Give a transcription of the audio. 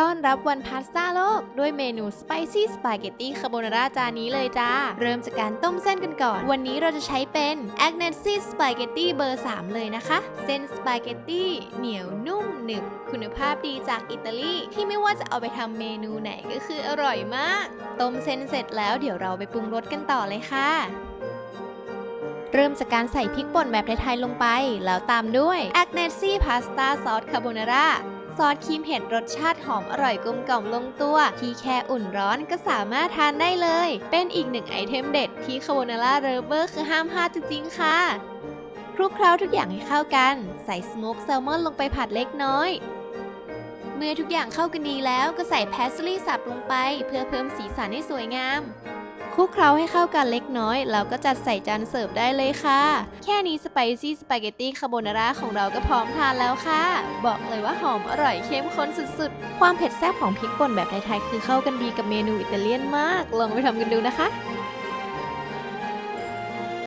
ต้อนรับวันพาสต้าโลก ด้วยเมนูสไปซี่สปาเกตตี้คาโบนาร่าจานนี้เลยจ้า เริ่มจากการต้มเส้นกันก่อน วันนี้เราจะใช้เป็นแอ g เนซี่สปาเกตตี้เบอร์ 3 เลยนะคะ เส้นสปาเกตตี้เหนียวนุ่มหนึบ คุณภาพดีจากอิตาลี ที่ไม่ว่าจะเอาไปทำเมนูไหนก็คืออร่อยมาก ต้มเส้นเสร็จแล้วเดี๋ยวเราไปปรุงรสกันต่อเลยค่ะเริ่มจากการใส่พริกป่นแบบไทยๆลงไป แล้วตามด้วย a g n e s i Pasta Sauce Carbonara ซอสครีมเห็ดรสชาติหอมอร่อยกลมกล่อมลงตัว ที่แค่อุ่นร้อนก็สามารถทานได้เลย เป็นอีกหนึ่งไอเทมเด็ดที่คาโบนาร่าเรเบอร์คือห้ามพลาดจริง ๆ ค่ะคลุกเคล้าทุกอย่างให้เข้ากัน ใส่สโมกแซลมอนลงไปผัดเล็กน้อยเมื่อทุกอย่างเข้ากันดีแล้วก็ใส่แพสลี่สับลงไป เพื่อเพิ่มสีสันให้สวยงาม คลุกเคล้าให้เข้ากันเล็กน้อย แล้วก็จัดใส่จานเสิร์ฟได้เลยค่ะ แค่นี้สไปซี่สปาเกตตี้คาโบนาร่าของเราก็พร้อมทานแล้วค่ะ บอกเลยว่าหอมอร่อยเข้มข้นสุดๆ ความเผ็ดแซ่บของพริกป่นแบบไทยๆคือเข้ากันดีกับเมนูอิตาเลียนมาก ลองไปทำกันดูนะคะ